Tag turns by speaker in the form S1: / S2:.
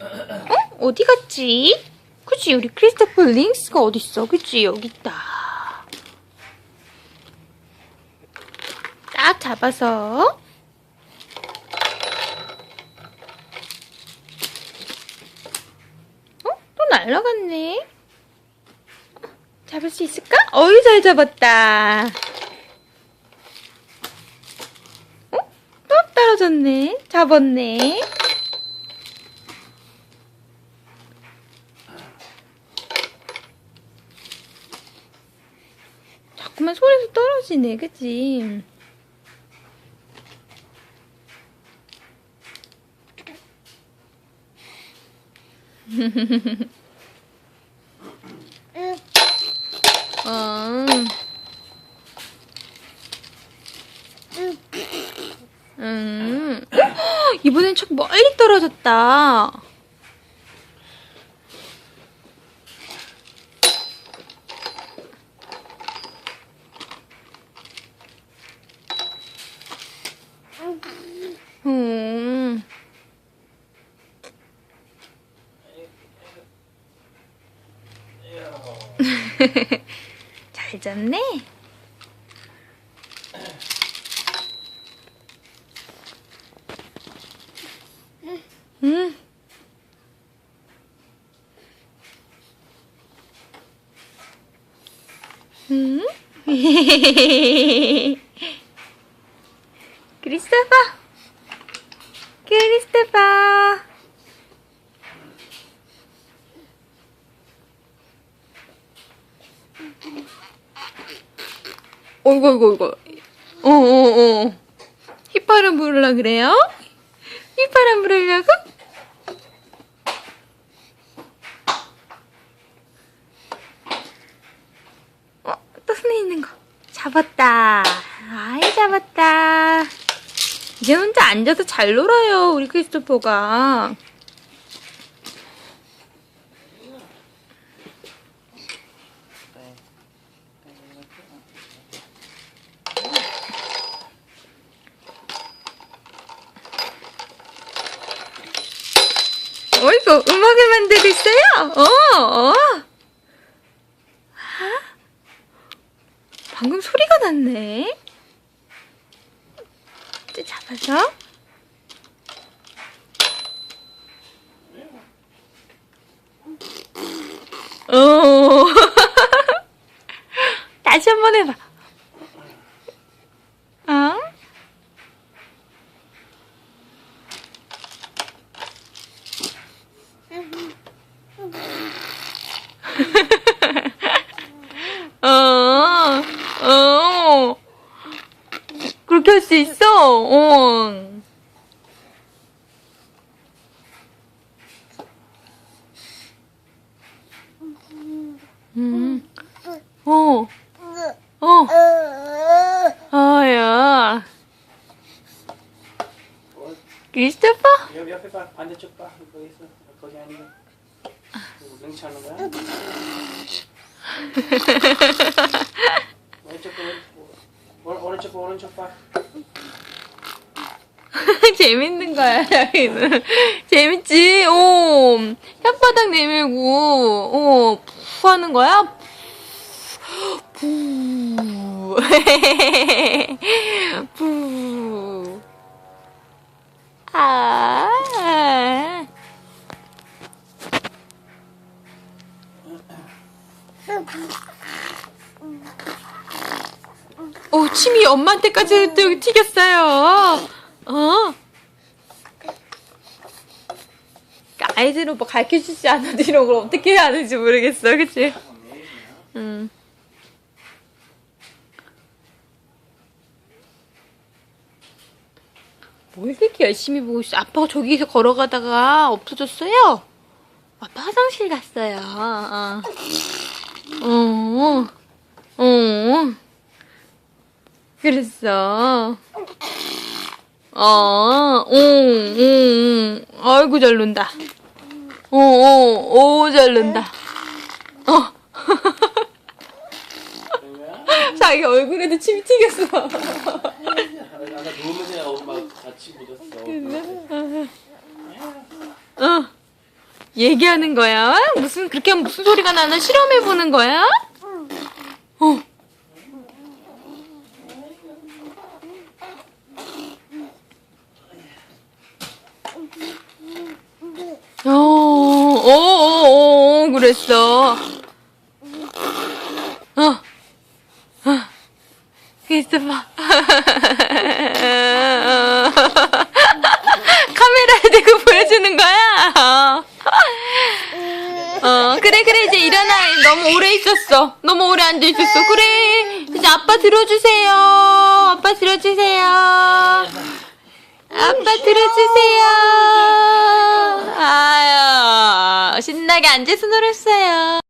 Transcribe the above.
S1: 어? 어디 갔지? 그치 우리 크리스토퍼 링스가 어딨어 그치 여기 있다 딱 잡아서 어? 또 날라갔네 잡을 수 있을까? 어이 잘 잡았다 어? 또 떨어졌네 잡았네 자꾸만 손에서 떨어지네, 그치? 어. 음. 헉, 이번엔 çok 멀리 떨어졌다. 음. 잘 잡네. 음. 음. 크리스토퍼. 크리스토퍼. 어이구, 어이구, 어이구. 어, 어, 어. 휘파람 부르려 그래요? 휘파람 부르려고? 어, 또 손에 있는 거. 잡았다. 아이, 잡았다. 이제 혼자 앉아서 잘 놀아요, 우리 크리스토퍼가. 어이구, 음악을 만들고 있어요? 어, 어. 아? 방금 소리가 났네. 이제 잡아서. 어. 다시 한 번 해봐. 어? 어, 어. 그렇게 할 수 있어? 어. 음. 어. 어. 아야. 크리스토퍼?
S2: 옆, 옆에 봐 반대쪽 봐 거기 있어 거기 아니고
S1: 재밌는 거야, 여기는. 재밌지? 오. 혓바닥 내밀고, 오, 푸 하는 거야? 푸. 푸. 아. 오, 침이 엄마한테까지 또 튀겼어요. 어. 아이들은 뭐 가르쳐 주지 않아도 이런 걸 어떻게 해야 하는지 모르겠어. 그치? 응. 뭘 이렇게 열심히 보고 있어? 아빠가 저기서 걸어가다가 없어졌어요? 아빠 화장실 갔어요. 어. 어. 어. 그랬어. 어, 응, 응, 응. 아이고, 잘 논다. 어, 어, 오, 잘 논다. 어. 자기 얼굴에도 침이 튀겼어.
S2: 어.
S1: 얘기하는 거야? 무슨 그렇게 무슨 소리가 나나 실험해 보는 거야? 어. 어, 어, 그랬어. 어, 어, 크리스토퍼. 카메라에 대고 보여주는 거야? 어, 그래, 그래, 이제 일어나. 너무 오래 있었어. 너무 오래 앉아 있었어. 그래. 이제 아빠 들어주세요. 아빠 들어주세요. 아빠 들어주세요. 아유, 신나게 앉아서 놀았어요.